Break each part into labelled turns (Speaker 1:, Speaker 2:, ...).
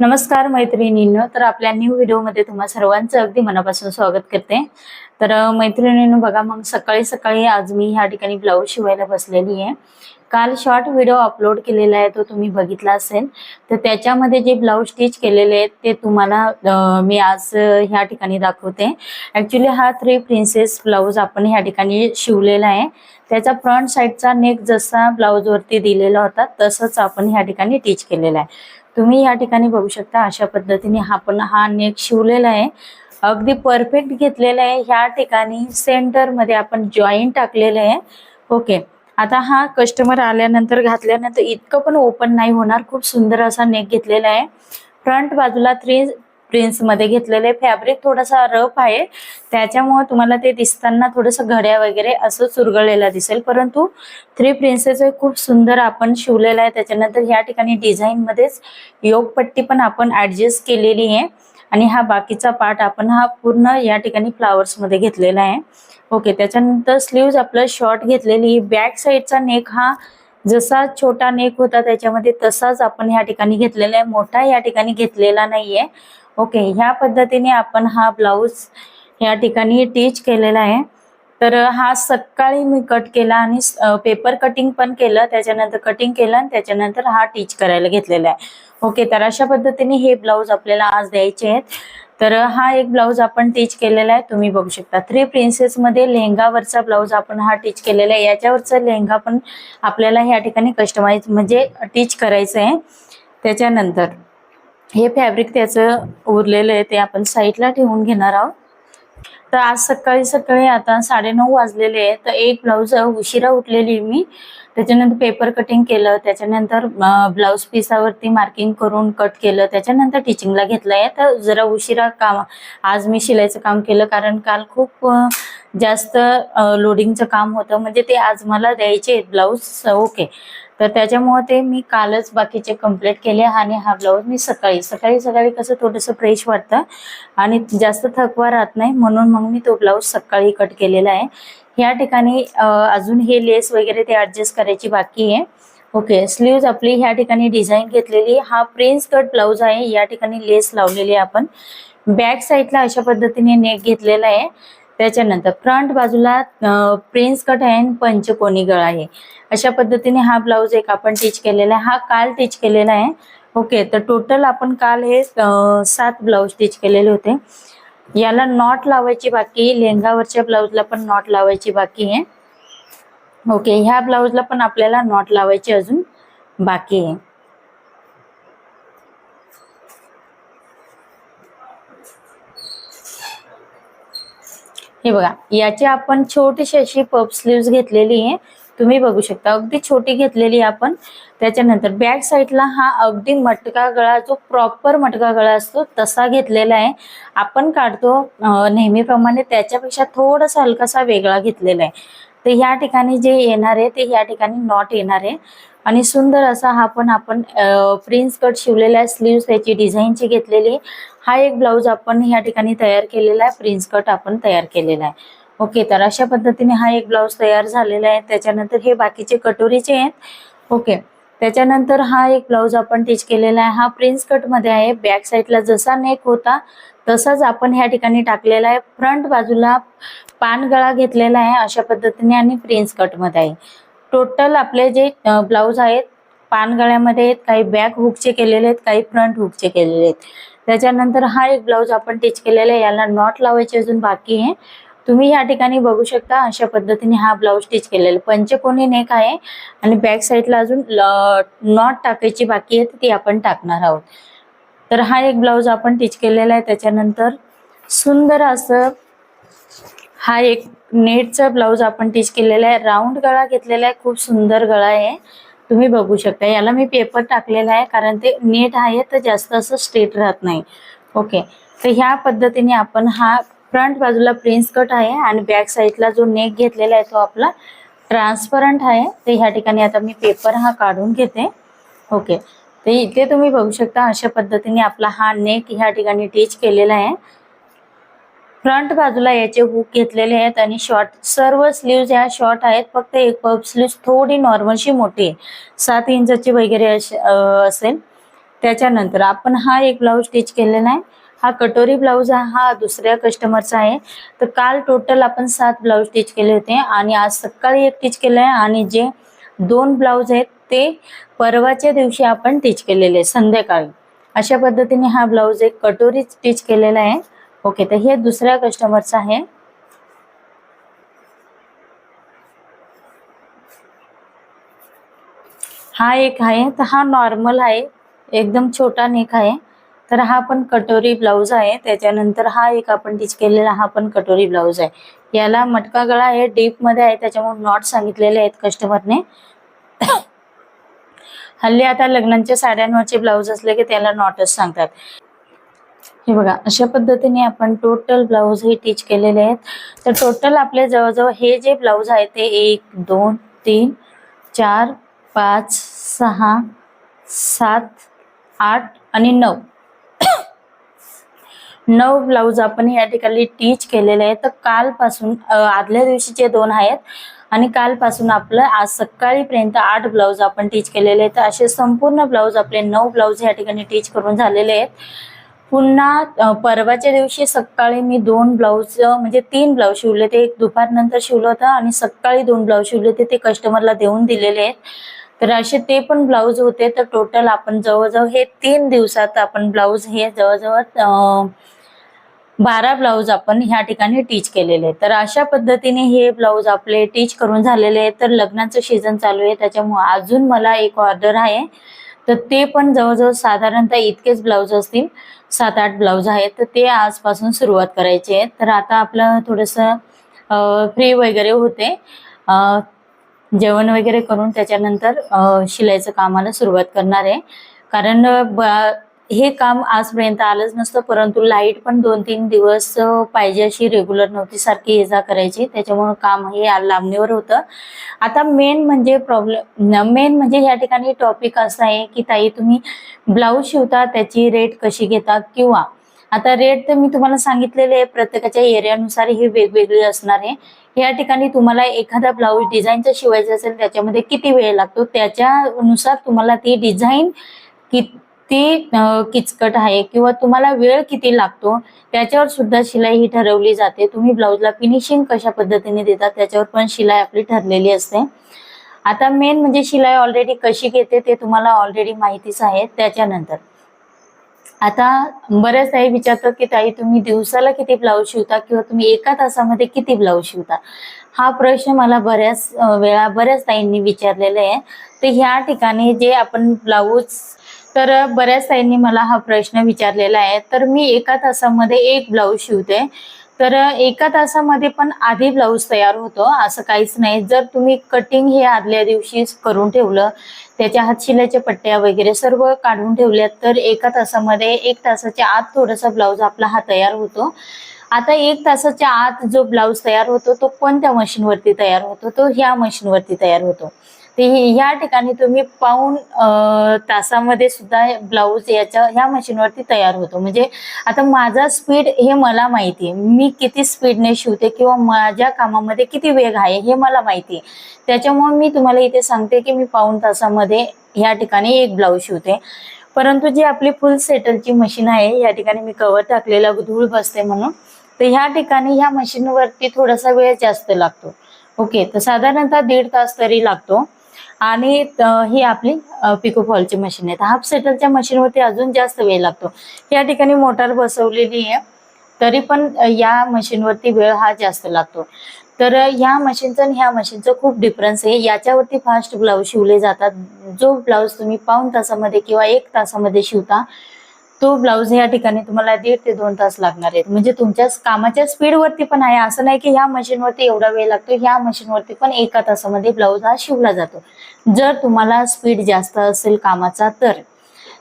Speaker 1: नमस्कार मैत्रिणींनो. तर आपल्या न्यू व्हिडिओमध्ये तुम्हा सर्वांचं अगदी मनापासून स्वागत करते. तर मैत्रिणींनो बघा मग सकाळी सकाळी आज मी ह्या ठिकाणी ब्लाऊज शिवायला बसलेली आहे. काल शॉर्ट व्हिडिओ अपलोड केलेला आहे तो तुम्ही बघितला असेल. तर त्याच्यामध्ये जे ब्लाऊज स्टिच केलेले आहेत ते तुम्हाला मी आज ह्या ठिकाणी दाखवते. ऍक्च्युली हा थ्री प्रिन्सेस ब्लाऊज आपण ह्या ठिकाणी शिवलेला आहे. त्याचा फ्रंट साईडचा नेक जसा ब्लाऊज वरती दिलेला होता तसंच आपण ह्या ठिकाणी टीच केलेला आहे. तुम्ही या ठिकाणी बघू शकता अशा पद्धतीने हा पण हा नेक शिवलेला आहे. अगदी परफेक्ट घेतलेला आहे. ह्या ठिकाणी सेंटरमध्ये आपण जॉईंट टाकलेलं आहे. ओके आता हा कस्टमर आल्यानंतर घातल्यानंतर इतकं पण ओपन नाही होणार. खूप सुंदर असा नेक घेतलेला आहे. फ्रंट बाजूला थ्री प्रिन्समध्ये घेतलेले. फॅब्रिक थोडासा रफ आहे. त्याच्यामुळे तुम्हाला ते दिसताना थोडंसं घड्या वगैरे असं चुरगळलेला दिसेल. परंतु थ्री प्रिन्सेस खूप सुंदर आपण शिवलेला आहे. त्याच्यानंतर ह्या ठिकाणी डिझाईन मध्येच योगपट्टी पण आपण ऍडजस्ट केलेली आहे. आणि हा बाकीचा पार्ट आपण हा पूर्ण या ठिकाणी फ्लावर्समध्ये घेतलेला आहे. ओके त्याच्यानंतर स्लीव्ज आपलं शॉर्ट घेतलेली. बॅक साईडचा नेक हा जसा छोटा नेक होता त्याच्यामध्ये तसाच आपण ह्या ठिकाणी घेतलेला आहे. मोठा या ठिकाणी घेतलेला नाहीये. ओके ह्या पद्धतीने आपण हा ब्लाऊज या ठिकाणी टीच केलेला आहे. तर हा सकाळी मी कट केला आणि पेपर कटिंग पण केलं. त्याच्यानंतर कटिंग केलं आणि त्याच्यानंतर हा टीच करायला घेतलेला आहे. ओके तर अशा पद्धतीने हे ब्लाऊज आपल्याला आज द्यायचे आहेत. तर हा एक ब्लाऊज आपण टीच केलेला आहे तुम्ही बघू शकता. थ्री प्रिन्सेस मध्ये लेहंगावरचा ब्लाऊज आपण हा टीच केलेला आहे. याच्यावरचा लेहंगा पण आपल्याला ह्या ठिकाणी कस्टमाइज म्हणजे टीच करायचं आहे त्याच्यानंतर हे फॅब्रिक त्याचं उरलेलं आहे ते आपण साईडला ठेवून घेणार आहोत. तर आज सकाळी सकाळी आता साडेनऊ वाजलेले आहे. तर एक ब्लाऊज उशिरा उठलेली मी. त्याच्यानंतर पेपर कटिंग केलं. त्याच्यानंतर ब्लाऊज पिसावरती मार्किंग करून कट केलं. त्याच्यानंतर टिचिंगला घेतलं आहे तर जरा उशिरा काम आज मी शिलाईचं काम केलं. कारण काल खूप जास्त लोडिंगचं काम होतं. म्हणजे ते आज मला द्यायचे ब्लाऊज ओके तर त्याच्यामुळे ते मी कालच बाकीचे कंप्लीट केले आणि हा ब्लाऊज मी सकाळी सकाळी सकाळी कसं थोडंसं फ्रेश वाटतं आणि जास्त थकवा राहत नाही. म्हणून मग मी तो ब्लाऊज सकाळी कट केलेला आहे. या ठिकाणी अजून हे लेस वगैरे ते ॲडजस्ट करायची बाकी आहे. ओके स्लीव्ज आपली ह्या ठिकाणी डिझाईन घेतलेली हा प्रिन्स कट ब्लाऊज आहे. या ठिकाणी लेस लावलेली आहे आपण. बॅक साईडला अशा पद्धतीने नेक घेतलेला आहे. त्याच्यानंतर फ्रंट बाजूला प्रिन्स कट आहे आणि पंचकोनी गळा आहे. अशा पद्धतीने हा ब्लाऊज एक आपण टीच केलेला आहे. हा काल टीच केलेला आहे. ओके तर टोटल आपण काल हे सात ब्लाऊज टीच केलेले होते. याला नॉट लावायची बाकी लेहंगावरच्या ब्लाऊजला पण नॉट लावायची बाकी आहे. ओके ह्या ब्लाऊजला पण आपल्याला नॉट लावायची अजून बाकी आहे. हे बघा याची आपण छोटीशी अशी पप स्लीव्ह घेतलेली आहे. तुम्ही बघू शकता अगदी छोटी घेतलेली आहे आपण. त्याच्यानंतर बॅक साईडला हा अगदी मटका गळा जो प्रॉपर मटका गळा असतो तसा घेतलेला आहे. आपण काढतो नेहमीप्रमाणे त्याच्यापेक्षा थोडासा हलकासा वेगळा घेतलेला आहे. तर ह्या ठिकाणी जे येणार आहे ते ह्या ठिकाणी नॉट येणार आहे. आणि सुंदर असा हा पण आपण प्रिन्स कट शिवलेला आहे स्लीव्स त्याची डिझाईनची घेतलेली आहे. हा एक ब्लाऊज आपण या ठिकाणी तयार केलेला आहे प्रिन्स कट आपण तयार केलेला आहे. ओके तर अशा पद्धतीने हा एक ब्लाऊज तयार झालेला आहे. त्याच्यानंतर हे बाकीचे कटोरीचे आहेत. ओके त्याच्यानंतर हा एक ब्लाऊज आपण टीच केलेला आहे. हा प्रिन्स कटमध्ये आहे. बॅक साईडला जसा नेक होता तसाच आपण ह्या ठिकाणी टाकलेला आहे. फ्रंट बाजूला पानगळा घेतलेला आहे अशा पद्धतीने आणि प्रिन्स कटमध्ये आहे. टोटल आपले जे ब्लाऊज आहेत पानगळ्यामध्ये आहेत काही बॅक हुकचे केलेले आहेत काही फ्रंट हुकचे केलेले आहेत. त्याच्यानंतर हा एक ब्लाऊज आपण टीच केलेला आहे. याला नॉट लावायचे अजून बाकी आहे. तुम्ही या ठिकाणी बघू शकता अशा पद्धतीने हा ब्लाऊज स्टिच केलेला आहे. पंचकोनी नेक आहे आणि बॅक साईडला अजून नॉट टाकायची बाकी आहे ती आपण टाकणार आहोत. तर हा एक ब्लाऊज आपण टीच केलेला आहे. त्याच्यानंतर सुंदर असं हा एक नेटचा ब्लाऊज आपण टीच केलेला आहे. राऊंड गळा घेतलेला आहे. खूप सुंदर गळा आहे. तुम्ही बघू शकता. याला मी पेपर टाकलेला आहे कारण ते नेट आहे तर जास्त असं स्ट्रेट राहत नाही. ओके तर ह्या पद्धतीने आपण हा फ्रंट बाजूला प्रिन्स कट आहे आणि बॅक साईडला जो नेक घेतलेला आहे तो आपला ट्रान्सपरंट आहे. तर ह्या ठिकाणी आता मी पेपर हा काढून घेते. ओके तर इथे तुम्ही बघू शकता अशा पद्धतीने आपला हा नेक ह्या ठिकाणी टीच केलेला आहे. फ्रंट बाजूला याचे हुक घेतलेले आहेत आणि शॉर्ट सर्व स्लीव्ज ह्या शॉर्ट आहेत फक्त एक पफ स्लीव्ह थोडी नॉर्मलशी मोठी आहे. सात इंचाची वगैरे अश- असेल. त्याच्यानंतर आपण हा एक ब्लाऊज स्टिच केलेला आहे. हा कटोरी ब्लाऊज हा दुसऱ्या कस्टमरचा आहे. तर काल टोटल आपण सात ब्लाऊज स्टिच केले होते आणि आज सकाळी एक स्टिच केलं आहे आणि जे दोन ब्लाऊज आहेत ते परवाच्या दिवशी आपण स्टिच केलेले आहे संध्याकाळी. अशा पद्धतीने हा ब्लाऊज एक कटोरी स्टिच केलेला आहे. ओके तर हे दुसऱ्या कस्टमरचं आहे. हा एक आहे तर हा नॉर्मल आहे एकदम छोटा नेक आहे. तर हा पण कटोरी ब्लाऊज आहे त्याच्यानंतर हा एक आपण टिच केलेला हा पण कटोरी ब्लाऊज आहे. याला मटका गळा आहे डीपमध्ये आहे त्याच्यामुळे नॉट सांगितलेले आहेत कस्टमरने हल्ली आता लग्नांच्या साड्यांवरचे ब्लाऊज असले की त्याला नॉटच सांगतात. हे बघा अशा पद्धतीने आपण टोटल ब्लाऊज हे टीच केलेले आहेत. तर टोटल आपले जवळजवळ हे जे ब्लाऊज आहे ते एक दोन तीन चार पाच सहा सात आठ आणि नऊ. नऊ ब्लाऊज आपण या ठिकाणी टीच केलेले आहे तर कालपासून आदल्या आदल्या दिवशीचे दोन आहेत आणि कालपासून आपलं आज सकाळीपर्यंत आठ ब्लाऊज आपण टीच केलेले आहेत. तर असे संपूर्ण ब्लाऊज आपले नऊ ब्लाऊज या ठिकाणी टीच करून झालेले आहेत. पुन्हा परवाच्या दिवशी सकाळी मी दोन ब्लाऊज म्हणजे तीन ब्लाऊज शिवले. ते एक दुपारनंतर शिवलं होतं आणि सकाळी दोन ब्लाऊज शिवले होते. ते कस्टमरला देऊन दिलेले आहेत. तर असे ते पण ब्लाऊज होते. तर टोटल आपण जवळजवळ हे तीन दिवसात आपण ब्लाऊज हे जवळजवळ बारा ब्लाऊज आपण ह्या ठिकाणी टीच केलेले तर अशा पद्धतीने हे ब्लाऊज आपले टीच करून झालेले आहेत. तर लग्नाचं सीझन चालू आहे. त्याच्यामुळे अजून मला एक ऑर्डर आहे. तर ते पण जवळजवळ साधारणतः इतकेच ब्लाऊज असतील सात आठ ब्लाऊज आहेत तर ते आजपासून सुरुवात करायची आहे. तर आता आपलं थोडंसं फ्री वगैरे होते. जेवण वगैरे करून त्याच्यानंतर शिलाईचं कामाला सुरुवात करणार आहे. कारण ब- हे काम आजपर्यंत आलंच नसतं परंतु लाइट पण दोन तीन दिवस पाहिजे अशी रेग्युलर नव्हती सारखी ये जा करायची. त्याच्यामुळे काम हे लांबणीवर होतं. आता मेन म्हणजे प्रॉब्लेम मेन म्हणजे या ठिकाणी टॉपिक असं आहे की ताई तुम्ही ब्लाऊज शिवता त्याची रेट कशी घेता किंवा आता रेट तर मी तुम्हाला सांगितलेले आहे प्रत्येकाच्या एरियानुसार हे वेगवेगळी असणार आहे. या ठिकाणी तुम्हाला एखादा ब्लाऊज डिझाईनचा शिवायचा असेल त्याच्यामध्ये किती वेळ लागतो त्याच्यानुसार तुम्हाला ती डिझाईन किती किचकट आहे किंवा तुम्हाला वेळ किती लागतो त्याच्यावर सुद्धा शिलाई ही ठरवली जाते. तुम्ही ब्लाऊजला फिनिशिंग कशा पद्धतीने देता त्याच्यावर पण शिलाई आपली ठरलेली असते. आता मेन म्हणजे शिलाई ऑलरेडी कशी घेते ते तुम्हाला ऑलरेडी माहितीच आहे त्याच्यानंतर. आता बऱ्याच ताई विचारतात की ताई तुम्ही दिवसाला किती ब्लाऊज शिवता किंवा तुम्ही एका तासामध्ये किती ब्लाऊज शिवता? हा प्रश्न मला बऱ्याच वेळा बऱ्याच ताईंनी विचारलेला आहे. तर ह्या ठिकाणी जे आपण ब्लाऊज तर बऱ्याच ताईंनी मला हा प्रश्न विचारलेला आहे. तर मी एका तासामध्ये एक ब्लाऊज शिवते. तर एका तासामध्ये पण आधी ब्लाऊज तयार होतो असं काहीच नाही. जर तुम्ही कटिंग हे आदल्या दिवशी करून ठेवलं त्याच्या हातशिल्याच्या पट्ट्या वगैरे सर्व काढून ठेवल्यात तर एका तासामध्ये एक तासाच्या आत थोडासा ब्लाऊज आपला हा तयार होतो. आता एक तासाच्या आत जो ब्लाऊज तयार होतो तो कोणत्या मशीनवरती तयार होतो? तो ह्या मशीनवरती तयार होतो. ते ह्या ठिकाणी तुम्ही पाऊन तासामध्ये सुद्धा ब्लाऊज याच्या ह्या मशीनवरती तयार होतो. म्हणजे आता माझा स्पीड हे मला माहिती आहे. मी किती स्पीडने शिवते किंवा माझ्या कामामध्ये किती वेग आहे हे मला माहिती आहे. त्याच्यामुळे मी तुम्हाला इथे सांगते की मी पाऊन तासामध्ये ह्या ठिकाणी एक ब्लाऊज शिवते. परंतु जी आपली फुल सेटलची मशीन आहे या ठिकाणी मी कवर टाकलेला धूळ बसते म्हणून. तर ह्या ठिकाणी ह्या मशीनवरती थोडासा वेळ जास्त लागतो. ओके तर साधारणतः दीड तास तरी लागतो. आणि ही आपली पिको फॉलची मशीन आहे. हाफ सेटलच्या मशीनवरती अजून जास्त वेळ लागतो. या ठिकाणी मोटार बसवलेली आहे. तरी पण या मशीनवरती वेळ हा जास्त लागतो. तर या ह्या मशीनचं आणि ह्या मशीनचं खूप डिफरन्स आहे. याच्यावरती फास्ट ब्लाऊज शिवले जातात. जो ब्लाऊज तुम्ही पाऊन तासामध्ये किंवा एक तासामध्ये शिवता तो ब्लाऊज या ठिकाणी तुम्हाला दीड ते दोन तास लागणार आहेत. म्हणजे तुमच्या कामाच्या स्पीडवरती पण आहे. असं नाही की ह्या मशीनवरती एवढा वेळ लागतो ह्या मशीनवरती पण एका तासामध्ये ब्लाऊज हा शिवला जातो. जर तुम्हाला स्पीड जास्त असेल कामाचा तर.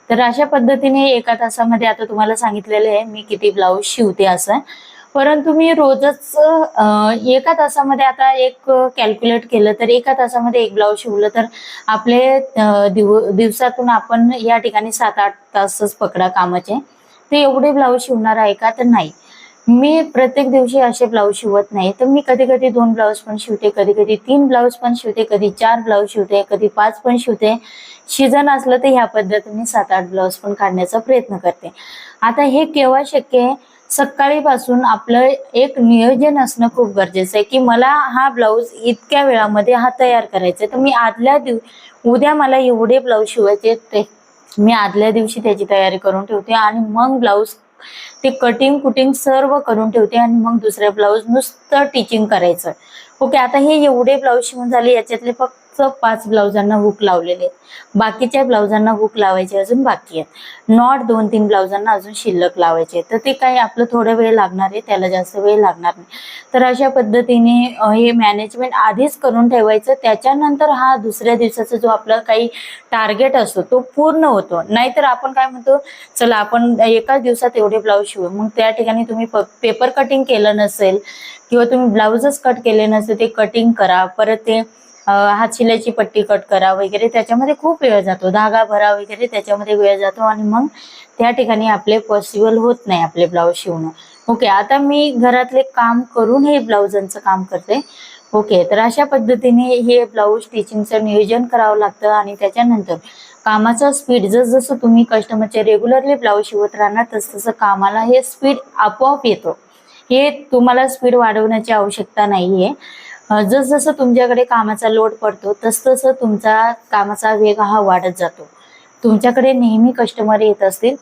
Speaker 1: तर अशा पद्धतीने एका तासामध्ये आता तुम्हाला सांगितलेलं आहे मी किती ब्लाऊज शिवते असं. परंतु मी रोजच एका तासामध्ये आता एक कॅल्क्युलेट केलं तर एका तासामध्ये एक ब्लाऊज शिवलं तर आपले दिव दिवसातून आपण या ठिकाणी सात आठ तासच पकडा कामाचे. ते एवढे ब्लाऊज शिवणार आहे का? तर नाही. मी प्रत्येक दिवशी असे ब्लाऊज शिवत नाही. तर मी कधी कधी दोन ब्लाऊज पण शिवते कधी कधी तीन ब्लाऊज पण शिवते कधी चार ब्लाऊज शिवते कधी पाच पण शिवते. सीझन असलं तर ह्या पद्धतीने सात आठ ब्लाऊज पण काढण्याचा प्रयत्न करते. आता हे केव्हा शक्य आहे? सकाळीपासून आपलं एक नियोजन असणं खूप गरजेचं आहे की मला हा ब्लाऊज इतक्या वेळामध्ये हा तयार करायचा आहे. तर मी आदल्या दिव उद्या मला एवढे ब्लाऊज शिवायचे ते मी आदल्या दिवशी त्याची तयारी करून ठेवते आणि मग ब्लाऊज ते कटिंग कुटिंग सर्व करून ठेवते आणि मग दुसऱ्या ब्लाऊज नुसतं टिचिंग करायचं. ओके आता हे एवढे ब्लाऊज शिवून झाले याच्यातले फक्त पाच ब्लाऊजांना हुक लावलेले आहेत. बाकीच्या ब्लाऊजांना हुक लावायचे अजून बाकी आहेत. नॉट दोन तीन ब्लाऊजांना अजून शिल्लक लावायचे तर ते काही आपलं थोडं वेळ लागणार आहे त्याला जास्त वेळ लागणार नाही. तर अशा पद्धतीने हे मॅनेजमेंट आधीच करून ठेवायचं. त्याच्यानंतर हा दुसऱ्या दिवसाचा जो आपला काही टार्गेट असतो तो पूर्ण होतो. नाहीतर आपण काय म्हणतो चला आपण एकाच दिवसात एवढे ब्लाऊज शिवू. मग त्या ठिकाणी तुम्ही पेपर कटिंग केलं नसेल किंवा तुम्ही ब्लाऊजच कट केले नसेल ते कटिंग करा. परत ते हातशिल्याची पट्टी कट करा वगैरे त्याच्यामध्ये खूप वेळ जातो. धागा भरा वगैरे त्याच्यामध्ये वेळ जातो आणि मग त्या ठिकाणी आपले पॉसिबल होत नाही आपले ब्लाऊज शिवणं. ओके आता मी घरातले काम करून हे ब्लाऊजांचं काम करते. ओके तर अशा पद्धतीने हे ब्लाऊज स्टिचिंगचं नियोजन करावं लागतं आणि त्याच्यानंतर कामाचा स्पीड जसं तुम्ही कस्टमरचे रेग्युलरली ब्लाऊज शिवत राहणार तस तसं कामाला हे स्पीड आपोआप येतो. हे तुम्हाला स्पीड वाढवण्याची आवश्यकता नाहीये. आहे जसजसं तुमच्याकडे कामाचा लोड पडतो तसतसं तुमचा कामाचा वेग हा वाढत जातो. तुमच्याकडे नेहमी कस्टमर येत असतील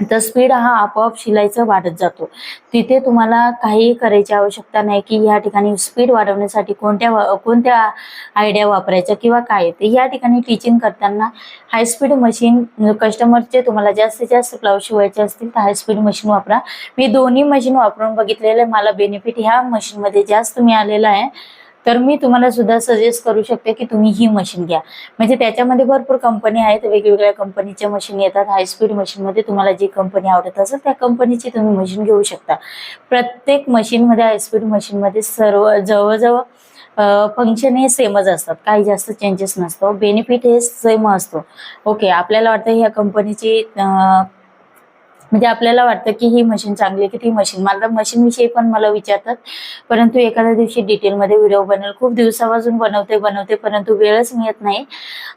Speaker 1: तर स्पीड हा आपोआप शिलाईचा वाढत जातो. तिथे तुम्हाला काही करायची आवश्यकता नाही की या ठिकाणी स्पीड वाढवण्यासाठी कोणत्या कोणत्या आयडिया वापरायच्या किंवा काय ते या ठिकाणी टीचिंग करताना हाय स्पीड मशीन कस्टमरचे तुम्हाला जास्तीत जास्त ब्लाऊज शिवायचे असतील तर हाय स्पीड मशीन वापरा. मी दोन्ही मशीन वापरून बघितलेलं आहे. मला बेनिफिट ह्या मशीनमध्ये जास्त मिळालेला आहे. तर मी तुम्हाला सुद्धा सजेस्ट करू शकते की तुम्ही ही मशीन घ्या. म्हणजे त्याच्यामध्ये भरपूर कंपनी आहेत वेगवेगळ्या कंपनीच्या मशीन येतात. हाय स्पीड मशीनमध्ये तुम्हाला जी कंपनी आवडत असेल त्या कंपनीची तुम्ही मशीन घेऊ शकता. प्रत्येक मशीनमध्ये हाय स्पीड मशीनमध्ये सर्व जवळजवळ फंक्शन हे सेमच असतात. काही जास्त चेंजेस नसतो. बेनिफिट हे सेम असतो. ओके आपल्याला वाटतं ह्या कंपनीची म्हणजे आपल्याला वाटतं की ही मशीन चांगली आहे की ती मशीन मला मशीन विषयी पण मला विचारतात. परंतु एखाद्या दिवशी डिटेलमध्ये व्हिडिओ बनेल. खूप दिवसापासून बनवते बनवते परंतु वेळच मिळत नाही.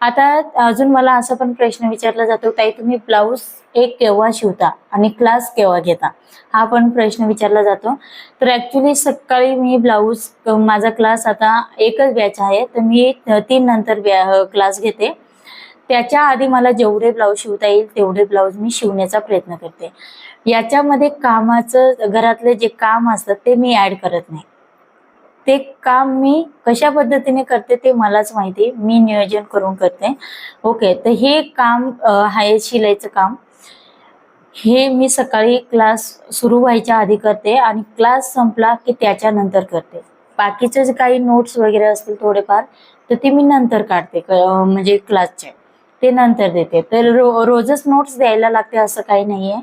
Speaker 1: आता अजून मला असा पण प्रश्न विचारला जातो ताई तुम्ही ब्लाऊज एक केव्हा शिवता आणि क्लास केव्हा घेता? हा पण प्रश्न विचारला जातो. तर ऍक्च्युली सकाळी मी ब्लाऊज माझा क्लास आता एकच बॅच आहे. तर मी तीन नंतर क्लास घेते. त्याच्या आधी मला जेवढे ब्लाऊज शिवता येईल तेवढे ब्लाऊज मी शिवण्याचा प्रयत्न करते. याच्यामध्ये कामाचं घरातले जे काम असतं ते मी ऍड करत नाही. ते काम मी कशा पद्धतीने करते ते मलाच माहिती मी नियोजन करून करते. ओके तर हे काम आहे शिलाईचं काम. हे मी सकाळी क्लास सुरू व्हायच्या आधी करते आणि क्लास संपला की त्याच्यानंतर करते. बाकीचे जे काही नोट्स वगैरे असतील थोडेफार तर ते मी नंतर काढते म्हणजे क्लासचे ते नंतर देते. तर रो रोजच नोट्स द्यायला लागते असं काही नाहीये.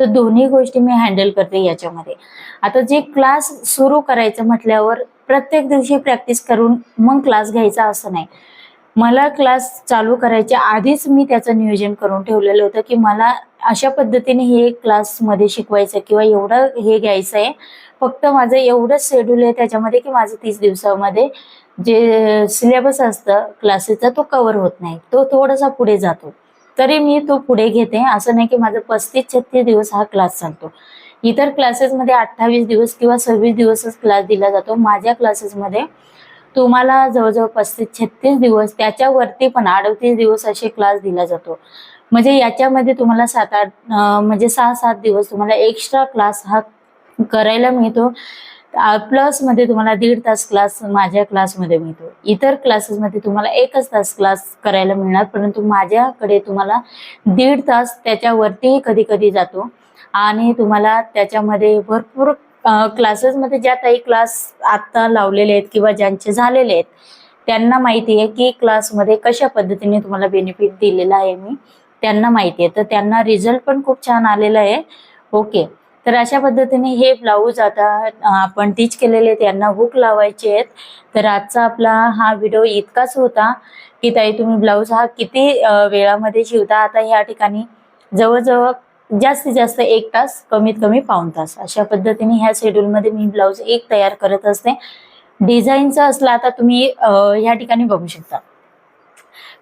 Speaker 1: तर दोन्ही गोष्टी मी हँडल करते याच्यामध्ये. आता जे क्लास सुरू करायचं म्हटल्यावर प्रत्येक दिवशी प्रॅक्टिस करून मग क्लास घ्यायचा असं नाही. मला क्लास चालू करायच्या आधीच मी त्याचं नियोजन करून ठेवलेलं होतं की मला अशा पद्धतीने हे क्लासमध्ये शिकवायचं किंवा एवढं हे घ्यायचं आहे फक्त माझं एवढंच शेड्यूल आहे त्याच्यामध्ये की माझं तीस दिवसामध्ये जे सिलेबस असतं क्लासेसचा तो कव्हर होत नाही. तो थोडासा पुढे जातो. तरी मी तो पुढे घेते. असं नाही की माझा पस्तीस छत्तीस दिवस हा क्लास चालतो. इतर क्लासेसमध्ये अठ्ठावीस दिवस किंवा सव्वीस दिवसच क्लास दिला जातो. माझ्या क्लासेसमध्ये तुम्हाला जवळजवळ पस्तीस छत्तीस दिवस त्याच्यावरती पण अडतीस दिवस असे क्लास दिला जातो. म्हणजे याच्यामध्ये तुम्हाला सात आठ म्हणजे सहा सात दिवस तुम्हाला एक्स्ट्रा क्लास हा करायला मिळतो. प्लसमध्ये तुम्हाला दीड तास क्लास माझ्या क्लासमध्ये मिळतो. इतर क्लासेसमध्ये तुम्हाला एकच तास क्लास करायला मिळणार परंतु माझ्याकडे तुम्हाला दीड तास त्याच्यावरतीही कधी कधी जातो. आणि तुम्हाला त्याच्यामध्ये भरपूर क्लासेसमध्ये ज्या काही क्लास आत्ता लावलेले आहेत किंवा ज्यांचे झालेले आहेत त्यांना माहिती आहे की क्लासमध्ये कशा पद्धतीने तुम्हाला बेनिफिट दिलेला आहे मी त्यांना माहिती आहे. तर त्यांना रिझल्ट पण खूप छान आलेला आहे. ओके तर अशा पद्धतीने हे ब्लाऊज आता आपण टीच केलेले आहेत यांना हुक लावायचे आहेत. तर आजचा आपला हा व्हिडिओ इतकाच होता की ताई तुम्ही ब्लाऊज हा किती वेळामध्ये शिवता? आता या ठिकाणी जवळजवळ जास्तीत जास्त एक तास कमीत कमी पाऊण तास. अशा पद्धतीने ह्या शेड्यूलमध्ये मी ब्लाऊज एक तयार करत असते. डिझाईनचा असला आता तुम्ही ह्या ठिकाणी बघू शकता.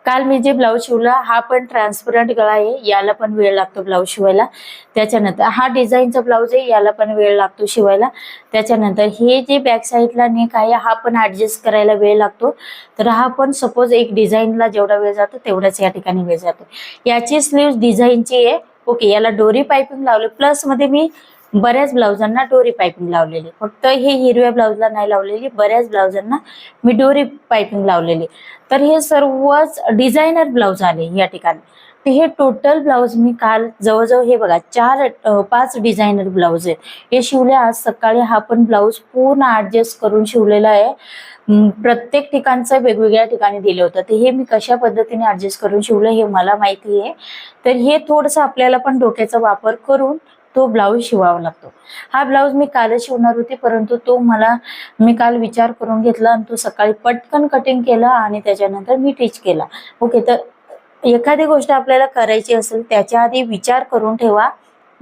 Speaker 1: काल मी जे ब्लाऊज शिवला हा पण ट्रान्सपरंट गळा आहे याला पण वेळ लागतो ब्लाऊज शिवायला. त्याच्यानंतर हा डिझाईनचा ब्लाऊज आहे याला पण वेळ लागतो शिवायला. त्याच्यानंतर हे जे बॅक साईडला नेक आहे हा पण ऍडजस्ट करायला वेळ लागतो. तर हा पण सपोज एक डिझाईनला जेवढा वेळ जातो तेवढाच या ठिकाणी वेळ जातो. याची स्लीव्ह डिझाईनची आहे. ओके याला डोरी पायपिंग लावले. प्लसमध्ये मी बऱ्याच ब्लाउजांना डोरी पायपिंग लावलेली. फक्त हे हिरव्या ब्लाउजला नाही लावलेली बऱ्याच ब्लाउजांना मी डोरी पायपिंग लावलेली. तर हे सर्वच डिझायनर ब्लाउज आले या ठिकाणी. तर हे टोटल ब्लाउज मी काल जवळजवळ हे बघा चार पाच डिझायनर ब्लाउज आहेत. हे शिवले आज सकाळी हा पण ब्लाउज पूर्ण ऍडजस्ट करून शिवलेला आहे. प्रत्येक ठिकाणचं वेगवेगळ्या ठिकाणी दिलं होतं. तर हे मी कशा पद्धतीने ऍडजस्ट करून शिवलं हे मला माहिती आहे. तर हे थोडंसं आपल्याला पण डोक्याचा वापर करून तो ब्लाऊज शिवावा लागतो. हा ब्लाऊज मी कालच शिवणार होते परंतु तो मला मी काल विचार करून घेतला आणि तो सकाळी पटकन कटिंग केला आणि त्याच्यानंतर मी टीच केला. ओके तर एखादी गोष्ट आपल्याला करायची असेल त्याच्या आधी विचार करून ठेवा.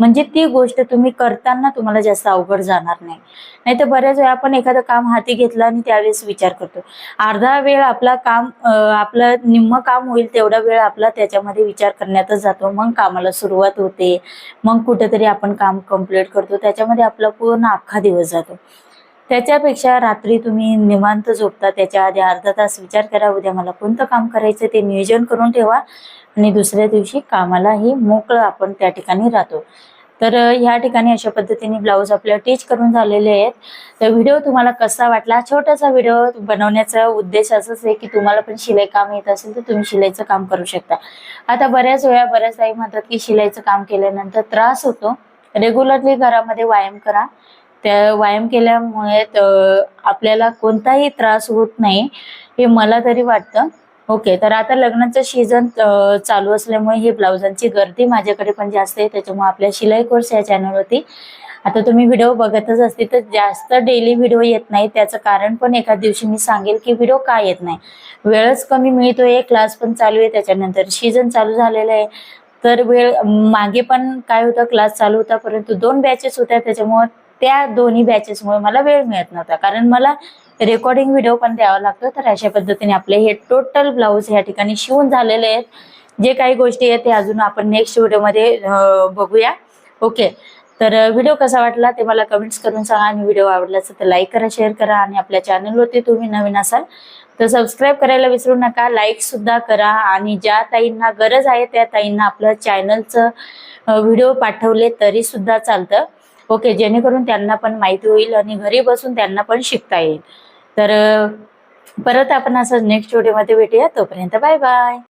Speaker 1: म्हणजे ती गोष्ट तुम्ही करताना तुम्हाला जास्त अवघड जाणार नाही. नाही तर बऱ्याच वेळा आपण एखादं काम हाती घेतलं आणि त्यावेळेस विचार करतो. अर्धा वेळ आपला काम आपलं निम्म काम होईल तेवढा वेळ आपला त्याच्यामध्ये विचार करण्यातच जातो. मग कामाला सुरुवात होते. मग कुठेतरी आपण काम कंप्लीट करतो. त्याच्यामध्ये आपला पूर्ण अख्खा दिवस जातो. त्याच्यापेक्षा रात्री तुम्ही निवांत झोपता. त्याच्या आधी अर्धा तास विचार करा. उद्या मला कोणतं काम करायचं ते नियोजन करून ठेवा. आणि दुसऱ्या दिवशी कामालाही मोकळं आपण त्या ठिकाणी राहतो. तर ह्या ठिकाणी अशा पद्धतीने ब्लाऊज आपल्या टीच करून झालेले आहेत. तर व्हिडिओ तुम्हाला कसा वाटला? छोटासा व्हिडिओ बनवण्याचा उद्देश असंच आहे की तुम्हाला पण शिलाई काम येत असेल तर तुम्ही शिलाईचं काम करू शकता. आता बऱ्याच वेळा बऱ्याच ताई म्हणतात की शिलाईचं काम केल्यानंतर त्रास होतो. रेग्युलरली घरामध्ये व्यायाम करा. त्या व्यायाम केल्यामुळे आपल्याला कोणताही त्रास होत नाही हे मला तरी वाटतं. ओके तर आता लग्नाचं सीझन चालू असल्यामुळे हे ब्लाउजांची गर्दी माझ्याकडे पण जास्त आहे त्याच्यामुळे आपल्या शिलाई कोर्स या चॅनलवरती आता तुम्ही व्हिडिओ बघतच असते तर जास्त डेली व्हिडिओ येत नाही त्याचं कारण पण एका दिवशी मी सांगेल की व्हिडिओ का येत नाही. वेळच कमी मिळतोय क्लास पण चालू आहे त्याच्यानंतर सीझन चालू झालेलं आहे. तर वेळ मागे पण काय होतं क्लास चालू होता परंतु दोन बॅचेस होत्या त्याच्यामुळे त्या दोन्ही बॅचेसमुळे मला वेळ मिळत नव्हता. कारण मला रेकॉर्डिंग व्हिडिओ पण द्यावा लागतो. तर अशा पद्धतीने आपले हे टोटल ब्लाऊज या ठिकाणी शिवून झालेले आहेत. जे काही गोष्टी आहेत ते अजून आपण नेक्स्ट व्हिडिओमध्ये बघूया. ओके तर व्हिडिओ कसा वाटला ते मला कमेंट्स करून सांगा. आणि व्हिडिओ आवडला असेल तर लाईक करा शेअर करा. आणि आपल्या चॅनलवरती तुम्ही नवीन असाल तर सबस्क्राईब करायला विसरू नका. लाईक सुद्धा करा. आणि ज्या ताईंना गरज आहे त्या ताईंना आपलं चॅनलचं व्हिडिओ पाठवले तरी सुद्धा चालतं. ओके जेणेकरून त्यांना पण माहिती होईल आणि घरी बसून त्यांना पण शिकता येईल. तर परत आपण असं नेक्स्ट व्हिडिओमध्ये भेटूया. तोपर्यंत बाय बाय